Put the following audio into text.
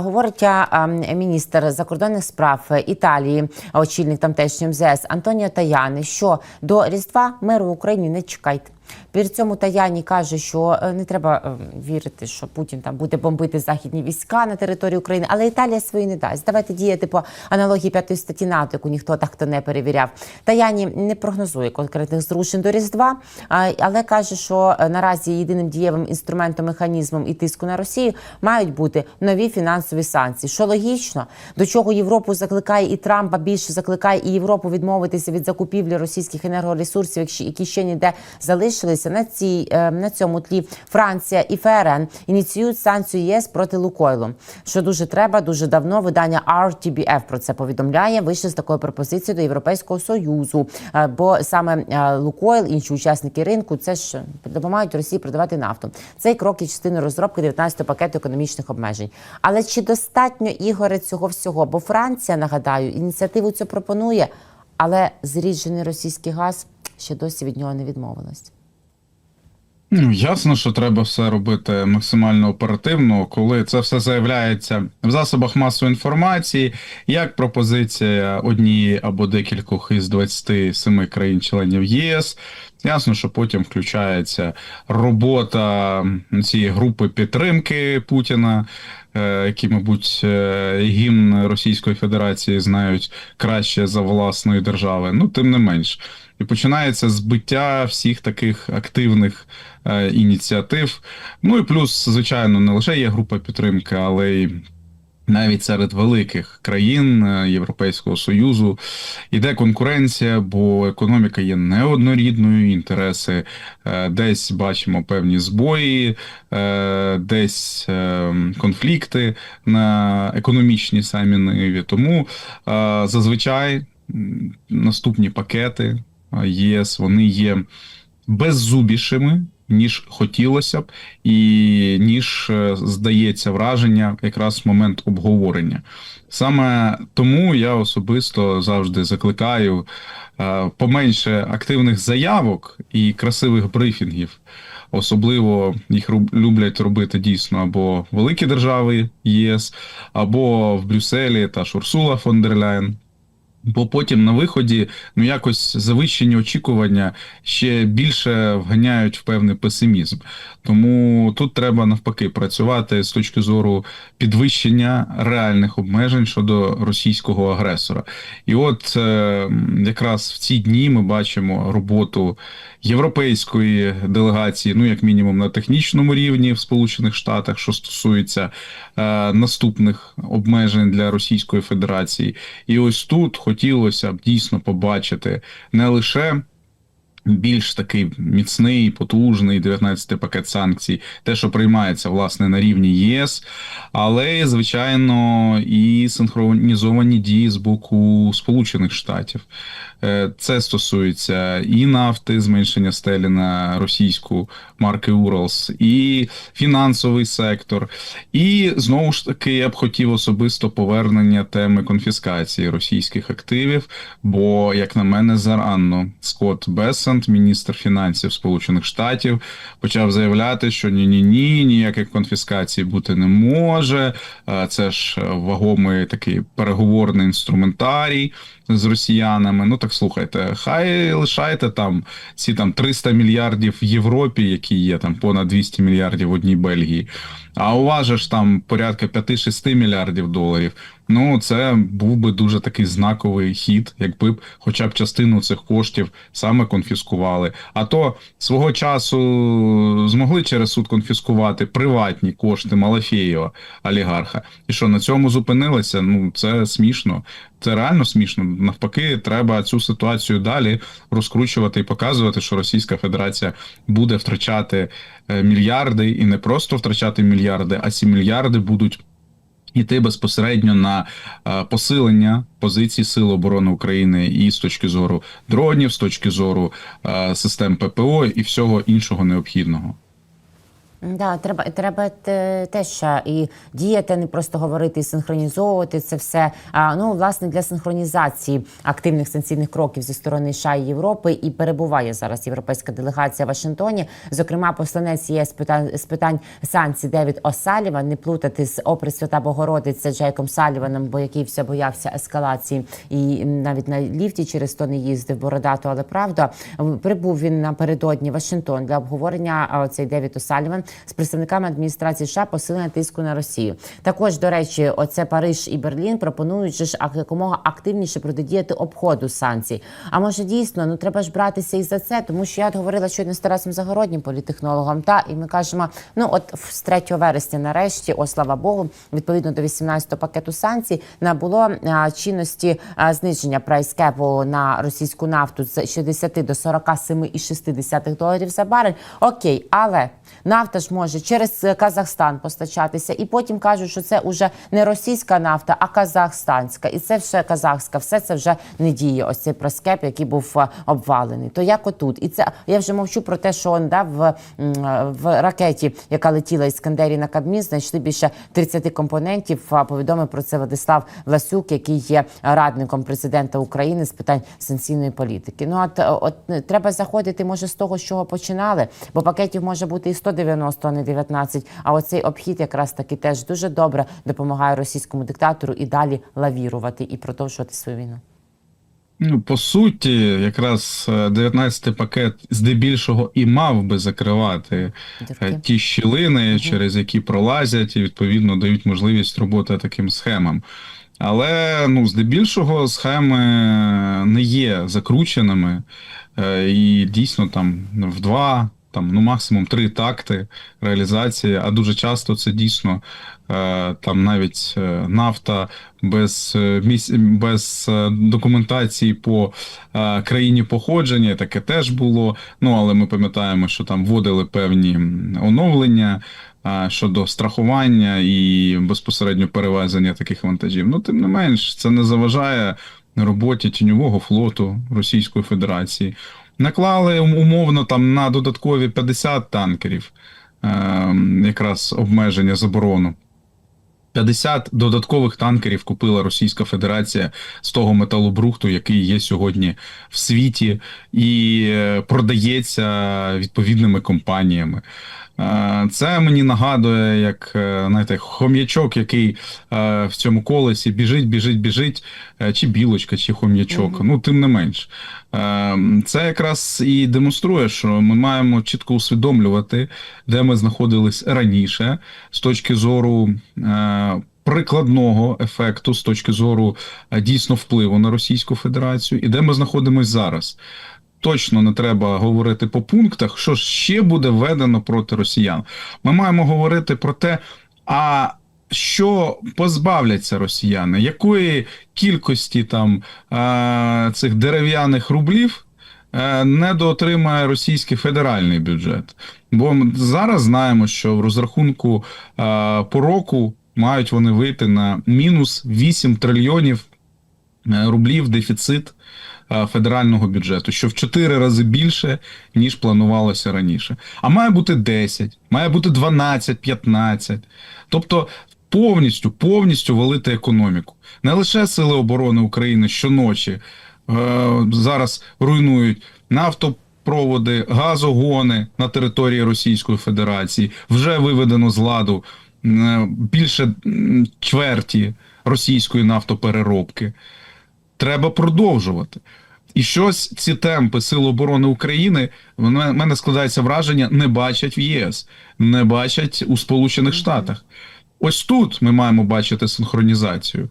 Говорить міністр закордонних справ Італії, очільник тамтешньої МЗС Антоніо Таяни, що до Різдва миру в Україні не чекайте. При цьому Таяні каже, що е, не треба е, вірити, що Путін там буде бомбити західні війська на території України, але Італія свої не дасть. Давайте діяти по аналогії п'ятої статті НАТО, яку ніхто так то не перевіряв. Таяні не прогнозує конкретних зрушень до Різдва, але каже, що е, наразі єдиним дієвим інструментом, механізмом і тиску на Росію мають бути нові фінансові санкції. Що логічно, до чого Європу закликає і Трампа більше закликає і Європу відмовитися від закупівлі російських енергоресурсів, якщо- які ще ніде залишилися. На цій е, на цьому тлі Франція і ФРН ініціюють санкцію ЄС проти Лукойлу. Що дуже треба, дуже давно видання RTBF про це повідомляє. Вийшли з такою пропозицією до Європейського союзу. Е, Бо саме е, Лукойл, інші учасники ринку, це ж допомагають Росії продавати нафту. Цей крок є частиною розробки 19-го пакету економічних обмежень. Але чи достатньо ігоре цього всього? Бо Франція, нагадаю, ініціативу цю пропонує, але зріджений російський газ ще досі від нього не відмовилась. Ну, ясно, що треба все робити максимально оперативно, коли це все заявляється в засобах масової інформації, як пропозиція однієї або декількох із 27 країн-членів ЄС. Ясно, що потім включається робота цієї групи підтримки Путіна, е, які, мабуть, е, гімн Російської Федерації знають краще за власної держави. Ну, тим не менш. І починається збиття всіх таких активних е, ініціатив. Ну і плюс, звичайно, не лише є група підтримки, але й навіть серед великих країн е, Європейського Союзу іде конкуренція, бо економіка є неоднорідною, інтереси е, десь бачимо певні збої, е, десь конфлікти на економічній самі ниві. Тому зазвичай наступні пакети ЄС вони є беззубішими. Ніж хотілося б, і ніж е, здається враження якраз в момент обговорення. Саме тому я особисто завжди закликаю е, поменше активних заявок і красивих брифінгів. Особливо їх люблять робити дійсно або великі держави ЄС, або в Брюсселі та Шурсула фон дер Ляйн. Бо потім на виході ну якось завищені очікування ще більше вганяють в певний песимізм. Тому тут треба навпаки працювати з точки зору підвищення реальних обмежень щодо російського агресора. І от е, якраз в ці дні ми бачимо роботу європейської делегації, ну як мінімум на технічному рівні в Сполучених Штатах, що стосується е, наступних обмежень для Російської Федерації. І ось тут хотілося б дійсно побачити не лише. Більш такий міцний, потужний 19-й пакет санкцій, те, що приймається власне на рівні ЄС, але звичайно і синхронізовані дії з боку Сполучених Штатів. Е, Це стосується і нафти, зменшення стелі на російську марки Уралс, і фінансовий сектор. І знову ж таки я б хотів особисто повернення теми конфіскації російських активів. Бо, як на мене, зарано Скотт Бессент, міністр фінансів Сполучених Штатів, почав заявляти, що ні, ні, ні, ніяких конфіскацій бути не може. Е, Це ж вагомий такий переговорний інструментарій з росіянами. Ну так слухайте, хай лишайте там ці там 300 мільярдів в Європі, які є там понад 200 мільярдів в одній Бельгії. А у вас же ж там порядка 5-6 мільярдів доларів. Ну, це був би дуже такий знаковий хід, якби б хоча б частину цих коштів саме конфіскували. А то свого часу змогли через суд конфіскувати приватні кошти Малафєєва, олігарха. І що на цьому зупинилися? Ну це смішно. Це реально смішно. Навпаки, треба цю ситуацію далі розкручувати і показувати, що Російська Федерація буде втрачати е, мільярди, і не просто втрачати мільярди, а ці мільярди будуть. Іти безпосередньо на е, посилення позицій Сил оборони України і з точки зору дронів, з точки зору е, систем ППО і всього іншого необхідного. Да, треба, треба теж і діяти, не просто говорити і синхронізовувати це все. А ну власне для синхронізації активних санкційних кроків зі сторони США і Європи і перебуває зараз європейська делегація в Вашингтоні. Зокрема, посланець ЄС питань з питань санкцій Девід О'Саліван, не плутати з опри Свята Богородиця Джейком Саліваном, бо який все боявся ескалації і навіть на ліфті через то не їздив бородато, але правда прибув він напередодні Вашингтон для обговорення. Цей Девід О'Саліван з представниками адміністрації США посилення тиску на Росію. Також до речі, оце Париж і Берлін пропонують же ж якомога активніше протидіяти обходу санкцій. А може дійсно ну треба ж братися і за це, тому що я от говорила щойно з Тарасом Загороднім, політехнологом. Та і ми кажемо, ну от з 3 вересня, нарешті, о слава Богу, відповідно до 18-го пакету санкцій, набуло а, чинності а, зниження прайскепу на російську нафту з 60 до 47,6 доларів за барель. Окей, але нафта ж може через е, Казахстан постачатися, і потім кажуть, що це вже не російська нафта, а казахстанська, і це все казахська. Все це вже не діє. Ось цей проскеп, який був е, обвалений. То як отут, і це я вже мовчу про те, що он да в, в ракеті, яка летіла із Скандері на Кабмін, знайшли більше 30 компонентів. Повідомив про це Владислав Власюк, який є радником президента України з питань санкційної політики. Ну от, от е, треба заходити, може, з того, з чого починали, бо пакетів може бути і 190, а не 19. А оцей обхід якраз таки теж дуже добре допомагає російському диктатору і далі лавірувати і продовжувати свою війну. Ну, по суті, якраз 19-й пакет здебільшого і мав би закривати е, Дірки. ті щілини, через які пролазять, і відповідно дають можливість роботи таким схемам. Але ну, здебільшого схеми не є закрученими, е, і дійсно там в два, там ну максимум три такти реалізації. А дуже часто це дійсно е, там навіть е, нафта без, е, без документації по країні походження. Таке теж було. Ну але ми пам'ятаємо, що там вводили певні оновлення. Щодо страхування і безпосередньо перевезення таких вантажів. Ну, тим не менш, це не заважає роботі тіньового флоту Російської Федерації. Наклали умовно там на додаткові 50 танкерів, е, якраз обмеження заборону. 50 додаткових танкерів купила Російська Федерація з того металобрухту, який є сьогодні в світі, і е, продається відповідними компаніями. Е, Це мені нагадує, як е, знаєте, хом'ячок, який в цьому колесі біжить, біжить, біжить, чи білочка, чи хом'ячок. Мгм. Ну, тим не менш. Це якраз і демонструє, що ми маємо чітко усвідомлювати, де ми знаходились раніше, з точки зору. Прикладного ефекту з точки зору е, дійсно впливу на Російську Федерацію, і де ми знаходимося зараз. Точно не треба говорити по пунктах, що ще буде введено проти росіян. Ми маємо говорити про те, а що позбавляться росіяни, якої кількості там е, цих дерев'яних рублів е, недоотримає російський федеральний бюджет. Бо ми зараз знаємо, що в розрахунку по року мають вони вийти на мінус 8 трильйонів е, рублів дефіцит е, федерального бюджету, що в 4 рази більше, ніж планувалося раніше. А має бути 10, має бути 12, 15. Тобто повністю, повністю валити економіку. Не лише Сили оборони України щоночі е, зараз руйнують нафтопроводи, газогони на території Російської Федерації. Вже виведено з ладу більше чверті російської нафтопереробки. Треба продовжувати. І щось ці темпи Сил оборони України в мене складається враження, не бачать в ЄС, не бачать у Сполучених Штатах. Ось тут ми маємо бачити синхронізацію.